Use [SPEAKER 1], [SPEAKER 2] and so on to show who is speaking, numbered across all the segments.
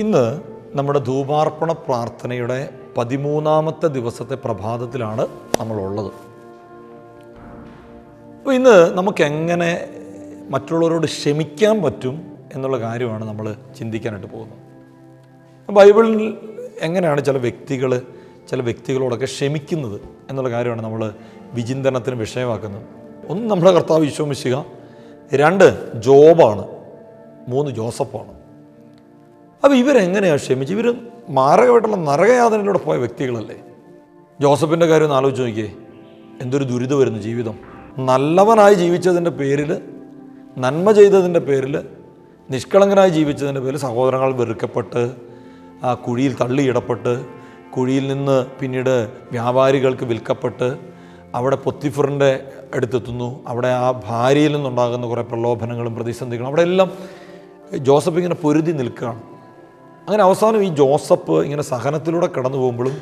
[SPEAKER 1] ഇന്ന് നമ്മുടെ ധൂപാർപ്പണ പ്രാർത്ഥനയുടെ പതിമൂന്നാമത്തെ ദിവസത്തെ പ്രഭാതത്തിലാണ് നമ്മളുള്ളത്. അപ്പോൾ ഇന്ന് നമുക്ക് എങ്ങനെ മറ്റുള്ളവരോട് ക്ഷമിക്കാൻ പറ്റും എന്നുള്ള കാര്യമാണ് നമ്മൾ ചിന്തിക്കാനായിട്ട് പോകുന്നത്. ബൈബിളിൽ എങ്ങനെയാണ് ചില വ്യക്തികൾ ചില വ്യക്തികളോടൊക്കെ ക്ഷമിക്കുന്നത് എന്നുള്ള കാര്യമാണ് നമ്മൾ വിചിന്തനത്തിന് വിഷയമാക്കുന്നത്. ഒന്ന് നമ്മുടെ കർത്താവ് വിശ്വമിശിക രണ്ട് ജോബാണ് മൂന്ന് ജോസഫാണ്. അപ്പോൾ ഇവരെങ്ങനെയാണ് ക്ഷമിച്ച് ഇവർ മാരകമായിട്ടുള്ള നരകയാതനയിലൂടെ പോയ വ്യക്തികളല്ലേ? ജോസഫിന്റെ കാര്യം ഒന്ന് ആലോചിച്ച് നോക്കിയേ. എന്തൊരു ദുരിതം വരുന്നു ജീവിതം. നല്ലവനായി ജീവിച്ചതിന്റെ പേരിൽ നന്മ ചെയ്തതിന്റെ പേരിൽ നിഷ്കളങ്കനായി ജീവിച്ചതിന്റെ പേരിൽ സഹോദരങ്ങൾ വെറുക്കപ്പെട്ട് ആ കുഴിയിൽ തള്ളിയിടപ്പെട്ട് കുഴിയിൽ നിന്ന് പിന്നീട് വ്യാപാരികൾക്ക് വിൽക്കപ്പെട്ട് അവിടെ പൊത്തിഫറിന്റെ അടുത്തെത്തുന്നു. അവിടെ ആ ഭാര്യയിൽ നിന്നുണ്ടാകുന്ന കുറേ പ്രലോഭനങ്ങളും പ്രതിസന്ധികളും അവിടെ എല്ലാം ജോസഫ് ഇങ്ങനെ പൊരുതി നിൽക്കുകയാണ്. അങ്ങനെ അവസാനം ഈ ജോസഫ് ഇങ്ങനെ സഹനത്തിലൂടെ കടന്നു പോകുമ്പോഴും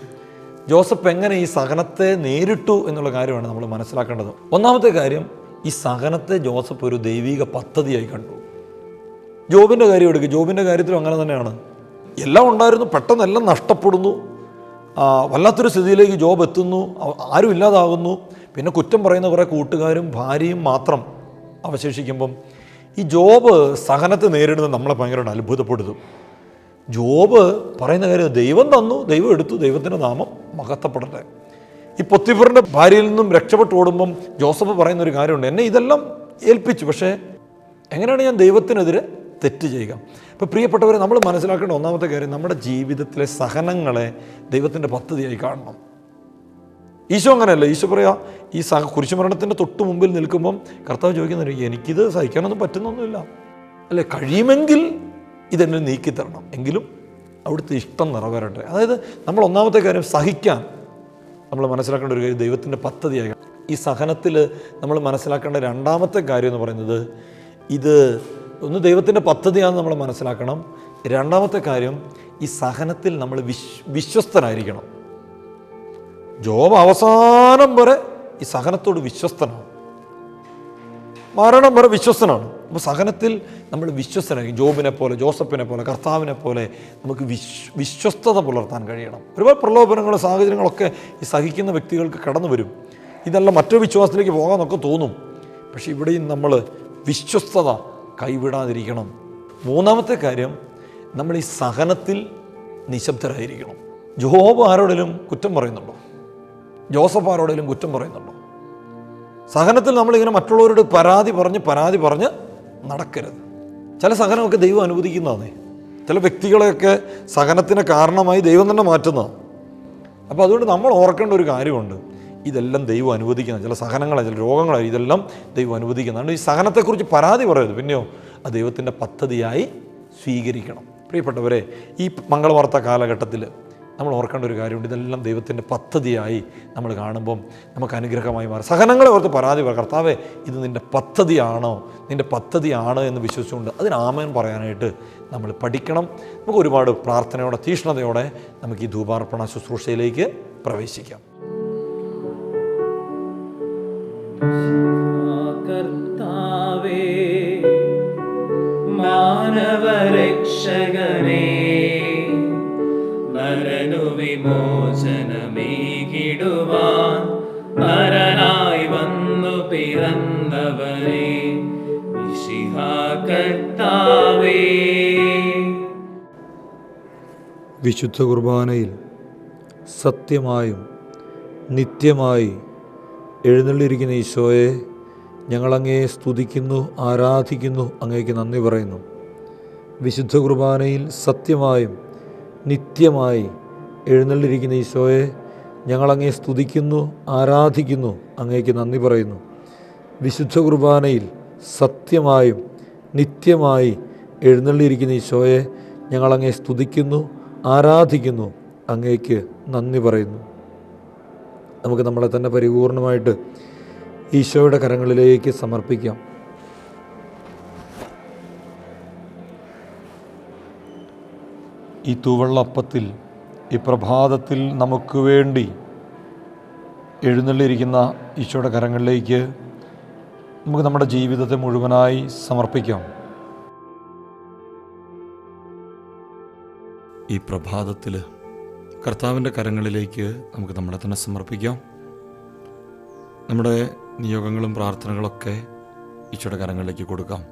[SPEAKER 1] ജോസഫ് എങ്ങനെ ഈ സഹനത്തെ നേരിട്ടു എന്നുള്ള കാര്യമാണ് നമ്മൾ മനസ്സിലാക്കേണ്ടത്. ഒന്നാമത്തെ കാര്യം ഈ സഹനത്തെ ജോസഫ് ഒരു ദൈവിക പദ്ധതിയായി കണ്ടു. ജോബിന്റെ കാര്യം എടുക്കുക ജോബിന്റെ കാര്യത്തിലും അങ്ങനെ തന്നെയാണ്. എല്ലാം ഉണ്ടായിരുന്നു പെട്ടെന്ന് എല്ലാം നഷ്ടപ്പെടുന്നു വല്ലാത്തൊരു സ്ഥിതിയിലേക്ക് ജോബ് എത്തുന്നു ആരും ഇല്ലാതാകുന്നു. പിന്നെ കുറ്റം പറയുന്ന കുറേ കൂട്ടുകാരും ഭാര്യയും മാത്രം അവശേഷിക്കുമ്പം ഈ ജോബ് സഹനത്തെ നേരിടുന്നത് നമ്മളെ ഭയങ്കരമായിട്ട് അത്ഭുതപ്പെടുത്തും. ജോബ് പറയുന്ന കാര്യം ദൈവം തന്നു ദൈവം എടുത്തു ദൈവത്തിന്റെ നാമം മഹത്തപ്പെടട്ടെ ഈ പൊത്തിഫറിന്റെ ഭാര്യയിൽ നിന്നും രക്ഷപ്പെട്ടു ഓടുമ്പം ജോസഫ് പറയുന്ന ഒരു കാര്യമുണ്ട്. എന്നെ ഇതെല്ലാം ഏൽപ്പിച്ചു. പക്ഷേ എങ്ങനെയാണ് ഞാൻ ദൈവത്തിനെതിരെ തെറ്റ് ചെയ്യുക? ഇപ്പോൾ പ്രിയപ്പെട്ടവരെ നമ്മൾ മനസ്സിലാക്കേണ്ട ഒന്നാമത്തെ കാര്യം നമ്മുടെ ജീവിതത്തിലെ സഹനങ്ങളെ ദൈവത്തിന്റെ പദ്ധതിയായി കാണണം. ഈശോ അങ്ങനെയല്ല. ഈശോ പറയാ ഈ സഹ കുരിശുമരണത്തിന്റെ തൊട്ട് മുമ്പിൽ നിൽക്കുമ്പം കർത്താവ് ചോദിക്കുന്നുണ്ട് എനിക്കിത് സഹിക്കാനൊന്നും പറ്റുന്നൊന്നുമില്ല. അല്ലെ കഴിയുമെങ്കിൽ ഇതെന്നെ നീക്കി തരണം. എങ്കിലും അവിടുത്തെ ഇഷ്ടം നിറവേറട്ടെ. അതായത് നമ്മൾ ഒന്നാമത്തെ കാര്യം സഹിക്കാൻ നമ്മൾ മനസ്സിലാക്കേണ്ട ഒരു കാര്യം ദൈവത്തിന്റെ പദ്ധതിയായി. ഈ സഹനത്തിൽ നമ്മൾ മനസ്സിലാക്കേണ്ട രണ്ടാമത്തെ കാര്യം എന്ന് പറയുന്നത് ഇത് ഒന്ന് ദൈവത്തിന്റെ പദ്ധതിയാണെന്ന് നമ്മൾ മനസ്സിലാക്കണം. രണ്ടാമത്തെ കാര്യം ഈ സഹനത്തിൽ നമ്മൾ വിശ് വിശ്വസ്തനായിരിക്കണം. ജോബ് അവസാനം വരെ ഈ സഹനത്തോട് വിശ്വസ്തനാണ് മരണം വരെ വിശ്വസനാണ് അപ്പോൾ സഹനത്തിൽ നമ്മൾ വിശ്വസനായി ജോബിനെ പോലെ ജോസഫിനെ പോലെ കർത്താവിനെ പോലെ നമുക്ക് വിശ് വിശ്വസ്തത പുലർത്താൻ കഴിയണം. ഒരുപാട് പ്രലോഭനങ്ങളും സാഹചര്യങ്ങളൊക്കെ ഈ സഹിക്കുന്ന വ്യക്തികൾക്ക് കടന്നു വരും. ഇതെല്ലാം മറ്റൊരു വിശ്വാസത്തിലേക്ക് പോകാമെന്നൊക്കെ തോന്നും. പക്ഷേ ഇവിടെയും നമ്മൾ വിശ്വസ്തത കൈവിടാതിരിക്കണം. മൂന്നാമത്തെ കാര്യം നമ്മൾ ഈ സഹനത്തിൽ നിശബ്ദരായിരിക്കണം. ജോബ് ആരോടെങ്കിലും കുറ്റം പറയുന്നുണ്ടോ? ജോസഫ് ആരോടെങ്കിലും കുറ്റം പറയുന്നുണ്ടോ? സഹനത്തിൽ നമ്മളിങ്ങനെ മറ്റുള്ളവരോട് പരാതി പറഞ്ഞ് പരാതി പറഞ്ഞ് നടക്കരുത്. ചില സഹനമൊക്കെ ദൈവം അനുവദിക്കുന്നതാണ്. ചില വ്യക്തികളെയൊക്കെ സഹനത്തിന് കാരണമായി ദൈവം തന്നെ മാറ്റുന്നതാണ് അപ്പോൾ അതുകൊണ്ട് നമ്മൾ ഓർക്കേണ്ട ഒരു കാര്യമുണ്ട്. ഇതെല്ലാം ദൈവം അനുവദിക്കുന്ന ചില സഹനങ്ങളെ ചില രോഗങ്ങളെ ഇതെല്ലാം ദൈവം അനുവദിക്കുന്നതാണ് ഈ സഹനത്തെക്കുറിച്ച് പരാതി പറയരുത്. പിന്നെയോ അത് ദൈവത്തിന്റെ പദ്ധതിയായി സ്വീകരിക്കണം. പ്രിയപ്പെട്ടവരെ ഈ മംഗളവാർത്ത കാലഘട്ടത്തിൽ നമ്മൾ ഓർക്കേണ്ട ഒരു കാര്യമുണ്ട്. ഇതെല്ലാം ദൈവത്തിന്റെ പദ്ധതിയായി നമ്മൾ കാണുമ്പം നമുക്ക് അനുഗ്രഹമായി മാറും. സഹനങ്ങളെ ഓർത്ത് പരാതി പറ കർത്താവേ ഇത് നിന്റെ പദ്ധതിയാണോ? നിന്റെ പദ്ധതിയാണ് എന്ന് വിശ്വസിച്ചുകൊണ്ട് അതിന് പറയാനായിട്ട് നമ്മൾ പഠിക്കണം. നമുക്ക് ഒരുപാട് പ്രാർത്ഥനയോടെ തീഷ്ണതയോടെ നമുക്ക് ഈ ധൂപാർപ്പണ ശുശ്രൂഷയിലേക്ക് പ്രവേശിക്കാം.
[SPEAKER 2] കർത്താവേ നരനു വിമോചനമേകിടുവാൻ നരനായി വന്നു പിറന്നവരെ.
[SPEAKER 1] വിശുദ്ധ കുർബാനയിൽ സത്യമായും നിത്യമായി എഴുന്നള്ളിരിക്കുന്ന ഈശോയെ ഞങ്ങളങ്ങയെ സ്തുതിക്കുന്നു ആരാധിക്കുന്നു അങ്ങേക്ക് നന്ദി പറയുന്നു. വിശുദ്ധ കുർബാനയിൽ സത്യമായും നിത്യമായി എഴുന്നള്ളിയിരിക്കുന്ന ഈശോയെ ഞങ്ങളങ്ങേ സ്തുതിക്കുന്നു ആരാധിക്കുന്നു അങ്ങേക്ക് നന്ദി പറയുന്നു. വിശുദ്ധ കുർബാനയിൽ സത്യമായും നിത്യമായി എഴുന്നള്ളിയിരിക്കുന്ന ഈശോയെ ഞങ്ങളങ്ങേ സ്തുതിക്കുന്നു ആരാധിക്കുന്നു അങ്ങേക്ക് നന്ദി പറയുന്നു. നമുക്ക് നമ്മളെ തന്നെ പരിപൂർണമായിട്ട് ഈശോയുടെ കരങ്ങളിലേക്ക് സമർപ്പിക്കാം. ഈ തൂവള്ളപ്പത്തിൽ ഈ പ്രഭാതത്തിൽ നമുക്ക് വേണ്ടി എഴുന്നള്ളിയിരിക്കുന്ന ഈശോയുടെ കരങ്ങളിലേക്ക് നമുക്ക് നമ്മുടെ ജീവിതത്തെ മുഴുവനായി സമർപ്പിക്കാം. ഈ പ്രഭാതത്തിൽ കർത്താവിന്റെ കരങ്ങളിലേക്ക് നമുക്ക് നമ്മളെ തന്നെ സമർപ്പിക്കാം. നമ്മുടെ നിയോഗങ്ങളും പ്രാർത്ഥനകളൊക്കെ ഈശോയുടെ കരങ്ങളിലേക്ക് കൊടുക്കാം.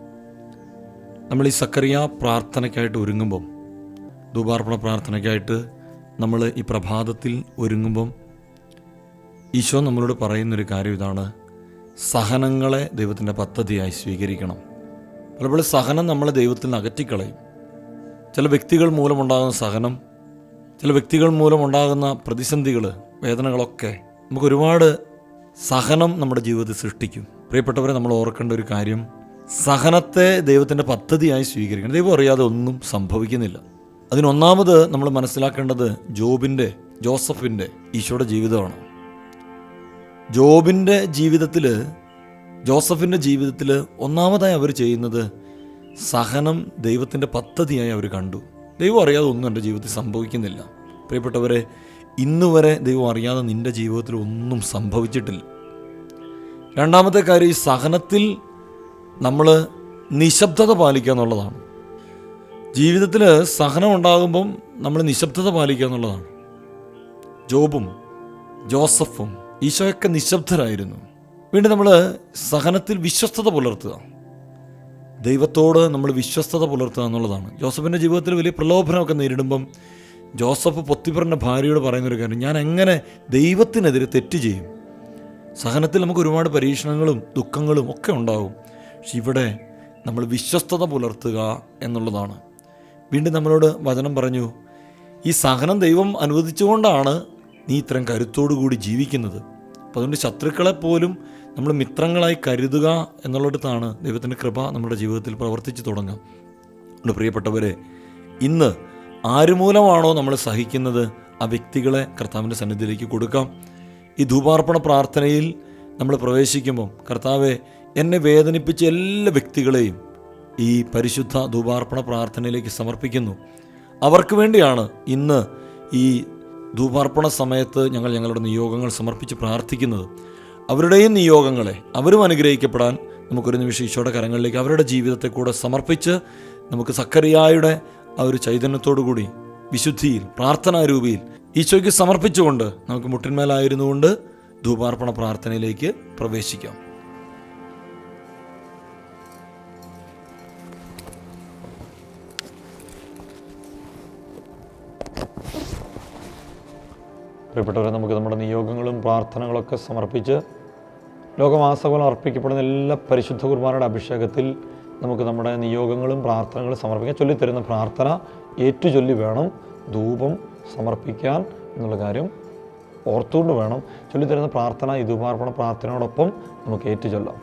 [SPEAKER 1] നമ്മൾ ഈ സക്കറിയ പ്രാർത്ഥനയ്ക്കായിട്ട് ഒരുങ്ങുമ്പം ധൂപാർപ്പണ പ്രാർത്ഥനയ്ക്കായിട്ട് നമ്മൾ ഈ പ്രഭാതത്തിൽ ഒരുങ്ങുമ്പം ഈശോ നമ്മളോട് പറയുന്നൊരു കാര്യം ഇതാണ്. സഹനങ്ങളെ ദൈവത്തിന്റെ പദ്ധതിയായി സ്വീകരിക്കണം. പലപ്പോഴും സഹനം നമ്മളെ ദൈവത്തിൽ നിന്ന് അകറ്റിക്കളയും. ചില വ്യക്തികൾ മൂലമുണ്ടാകുന്ന സഹനം ചില വ്യക്തികൾ മൂലമുണ്ടാകുന്ന പ്രതിസന്ധികൾ വേദനകളൊക്കെ നമുക്ക് ഒരുപാട് സഹനം നമ്മുടെ ജീവിതത്തിൽ സൃഷ്ടിക്കും. പ്രിയപ്പെട്ടവരെ നമ്മൾ ഓർക്കേണ്ട ഒരു കാര്യം സഹനത്തെ ദൈവത്തിന്റെ പദ്ധതിയായി സ്വീകരിക്കണം. ദൈവം അറിയാതെ ഒന്നും സംഭവിക്കുന്നില്ല. അതിനൊന്നാമത് നമ്മൾ മനസ്സിലാക്കേണ്ടത് ജോബിന്റെ ജോസഫിന്റെ ഈശോയുടെ ജീവിതമാണ്. ജോബിന്റെ ജീവിതത്തിൽ ജോസഫിന്റെ ജീവിതത്തിൽ ഒന്നാമതായി അവർ ചെയ്യുന്നത് സഹനം ദൈവത്തിന്റെ പദ്ധതിയായി അവർ കണ്ടു. ദൈവം അറിയാതെ ഒന്നും എന്റെ ജീവിതത്തിൽ സംഭവിക്കുന്നില്ല. പ്രിയപ്പെട്ടവരെ ഇന്ന് വരെ ദൈവം അറിയാതെ നിന്റെ ജീവിതത്തിൽ ഒന്നും സംഭവിച്ചിട്ടില്ല. രണ്ടാമത്തെ കാര്യം ഈ സഹനത്തിൽ നമ്മൾ നിശബ്ദത പാലിക്കുക എന്നുള്ളതാണ്. ജീവിതത്തിൽ സഹനം ഉണ്ടാകുമ്പം നമ്മൾ നിശബ്ദത പാലിക്കുക എന്നുള്ളതാണ്. ജോബും ജോസഫും ഈശോയൊക്കെ നിശബ്ദരായിരുന്നു. വീണ്ടും നമ്മൾ സഹനത്തിൽ വിശ്വസ്തത പുലർത്തുക. ദൈവത്തോട് നമ്മൾ വിശ്വസ്തത പുലർത്തുക എന്നുള്ളതാണ്. ജോസഫിന്റെ ജീവിതത്തിൽ വലിയ പ്രലോഭനമൊക്കെ നേരിടുമ്പം ജോസഫ് പൊത്തിപ്പറിന്റെ ഭാര്യയോട് പറയുന്നൊരു കാര്യം ഞാൻ എങ്ങനെ ദൈവത്തിനെതിരെ തെറ്റ് ചെയ്യും? സഹനത്തിൽ നമുക്ക് ഒരുപാട് പരീക്ഷണങ്ങളും ദുഃഖങ്ങളും ഒക്കെ ഉണ്ടാകും. പക്ഷെ ഇവിടെ നമ്മൾ വിശ്വസ്തത പുലർത്തുക എന്നുള്ളതാണ്. വീണ്ടും നമ്മളോട് വചനം പറഞ്ഞു ഈ സഹനം ദൈവം അനുവദിച്ചുകൊണ്ടാണ് നീ ഇത്രയും കരുത്തോടു കൂടി ജീവിക്കുന്നത്. അപ്പോൾ അതുകൊണ്ട് ശത്രുക്കളെ പോലും നമ്മൾ മിത്രങ്ങളായി കരുതുക എന്നുള്ളിടത്താണ് ദൈവത്തിന്റെ കൃപ നമ്മുടെ ജീവിതത്തിൽ പ്രവർത്തിച്ചു തുടങ്ങാം നമ്മുടെ പ്രിയപ്പെട്ടവരെ ഇന്ന് ആരുമൂലമാണോ നമ്മൾ സഹിക്കുന്നത്? ആ വ്യക്തികളെ കർത്താവിന്റെ സന്നിധിയിലേക്ക് കൊടുക്കാം. ഈ ധൂപാർപ്പണ പ്രാർത്ഥനയിൽ നമ്മൾ പ്രവേശിക്കുമ്പം കർത്താവെ എന്നെ വേദനിപ്പിച്ച എല്ലാ വ്യക്തികളെയും ഈ പരിശുദ്ധ ധൂപാർപ്പണ പ്രാർത്ഥനയിലേക്ക് സമർപ്പിക്കുന്നു. അവർക്ക് വേണ്ടിയാണ് ഇന്ന് ഈ ധൂപാർപ്പണ സമയത്ത് ഞങ്ങൾ ഞങ്ങളുടെ നിയോഗങ്ങൾ സമർപ്പിച്ച് പ്രാർത്ഥിക്കുന്നത്. അവരുടെയും നിയോഗങ്ങളെ അവരും അനുഗ്രഹിക്കപ്പെടാൻ നമുക്കൊരു നിമിഷം ഈശോയുടെ കരങ്ങളിലേക്ക് അവരുടെ ജീവിതത്തെ കൂടെ സമർപ്പിച്ച് നമുക്ക് സക്കറിയായുടെ ആ ഒരു ചൈതന്യത്തോടു കൂടി വിശുദ്ധിയിൽ പ്രാർത്ഥനാരൂപിയിൽ ഈശോയ്ക്ക് സമർപ്പിച്ചുകൊണ്ട് നമുക്ക് മുട്ടിന്മേലായിരുന്നുകൊണ്ട് ധൂപാർപ്പണ പ്രാർത്ഥനയിലേക്ക് പ്രവേശിക്കാം. പ്രിയപ്പെട്ടവരെ നമുക്ക് നമ്മുടെ നിയോഗങ്ങളും പ്രാർത്ഥനകളൊക്കെ സമർപ്പിച്ച് ലോകമാസകോലം അർപ്പിക്കപ്പെടുന്ന എല്ലാ പരിശുദ്ധ കുർബാനയുടെ അഭിഷേകത്തിൽ നമുക്ക് നമ്മുടെ നിയോഗങ്ങളും പ്രാർത്ഥനകളും സമർപ്പിക്കാൻ ചൊല്ലിത്തരുന്ന പ്രാർത്ഥന ഏറ്റുചൊല്ലി വേണം. ധൂപം സമർപ്പിക്കാൻ എന്നുള്ള കാര്യം ഓർത്തുകൊണ്ട് വേണം. ചൊല്ലിത്തരുന്ന പ്രാർത്ഥന ഈ ധൂപാർപ്പണ പ്രാർത്ഥനയോടൊപ്പം നമുക്ക് ഏറ്റുചൊല്ലാം.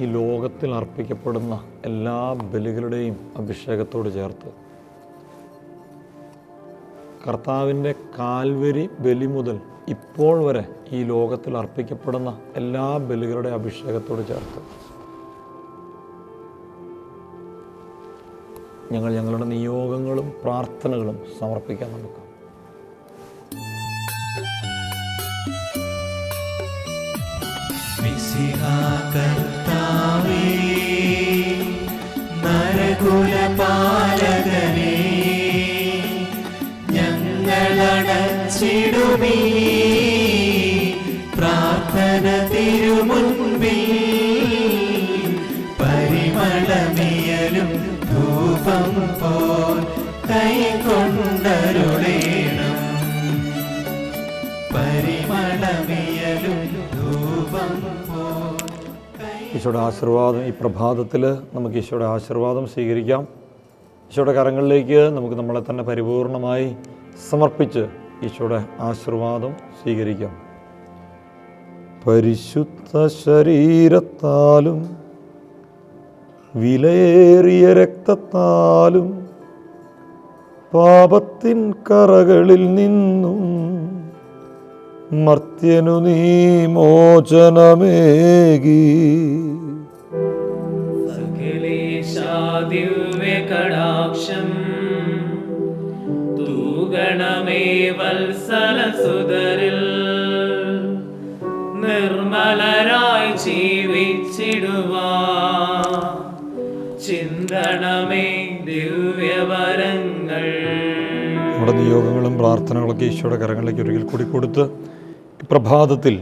[SPEAKER 1] ഈ ലോകത്തിൽ അർപ്പിക്കപ്പെടുന്ന എല്ലാ ബലികളുടെയും അഭിഷേകത്തോട് ചേർത്ത് കർത്താവിന്റെ കാൽവരി ബലി മുതൽ ഇപ്പോൾ വരെ ഈ ലോകത്തിൽ അർപ്പിക്കപ്പെടുന്ന എല്ലാ ബലികളുടെ അഭിഷേകത്തോട് ചേർത്ത് ഞങ്ങൾ ഞങ്ങളുടെ നിയോഗങ്ങളും പ്രാർത്ഥനകളും സമർപ്പിക്കാൻ നമുക്ക്.
[SPEAKER 3] കർത്താവേ നരകുലപാലകനേ ഞങ്ങളടച്ചിടുമീ. പ്രാർത്ഥന തിരുമുൻപിൽ പരിമളമിയലും ധൂപം പോൽ കൈകൊണ്ടരുളേണം. പരിമളമിയലും ധൂപം
[SPEAKER 1] ഈശോയുടെ ആശീർവാദം ഈ പ്രഭാതത്തിൽ നമുക്ക് ഈശോയുടെ ആശീർവാദം സ്വീകരിക്കാം. ഈശോയുടെ കരങ്ങളിലേക്ക് നമുക്ക് നമ്മളെ തന്നെ പരിപൂർണമായി സമർപ്പിച്ച് ഈശോയുടെ ആശീർവാദം സ്വീകരിക്കാം. പരിശുദ്ധ ശരീരത്താലും വിലയേറിയ രക്തത്താലും പാപത്തിൻ കറകളിൽ നിന്നും മർത്യനു നീ മോചനമേകി.
[SPEAKER 2] സകലേശാദിവ്യകടാക്ഷം തൂഗണമേ വത്സലസുതരിൽ നിർമ്മലരായി ജീവിച്ചിടുവാ. ചിന്തണമേ
[SPEAKER 1] നമ്മുടെ നിയോഗങ്ങളും പ്രാർത്ഥനകളൊക്കെ ഈശോയുടെ കരങ്ങളിലേക്ക് ഒരിക്കൽ കൂടി കൊടുത്ത് പ്രഭാതത്തിൽ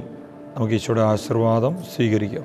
[SPEAKER 1] നമുക്ക് ഈശോയുടെ ആശീർവാദം സ്വീകരിക്കാം.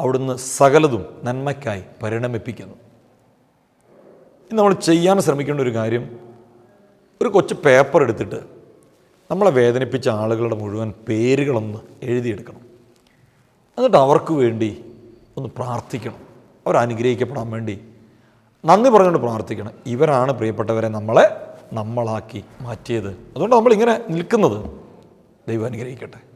[SPEAKER 1] അവിടുന്ന് സകലതും നന്മയ്ക്കായി പരിണമിപ്പിക്കുന്നു. ഇന്ന് നമ്മൾ ചെയ്യാൻ ശ്രമിക്കേണ്ട ഒരു കാര്യം ഒരു കൊച്ചു പേപ്പർ എടുത്തിട്ട് നമ്മളെ വേദനിപ്പിച്ച ആളുകളുടെ മുഴുവൻ പേരുകളൊന്ന് എഴുതിയെടുക്കണം. എന്നിട്ട് അവർക്ക് വേണ്ടി ഒന്ന് പ്രാർത്ഥിക്കണം. അവർ അനുഗ്രഹിക്കപ്പെടാൻ വേണ്ടി നന്ദി പറഞ്ഞുകൊണ്ട് പ്രാർത്ഥിക്കണം. ഇവരാണ് പ്രിയപ്പെട്ടവരെ നമ്മളെ നമ്മളാക്കി മാറ്റിയത്. അതുകൊണ്ട് നമ്മളിങ്ങനെ നിൽക്കുന്നത്. ദൈവം അനുഗ്രഹിക്കട്ടെ.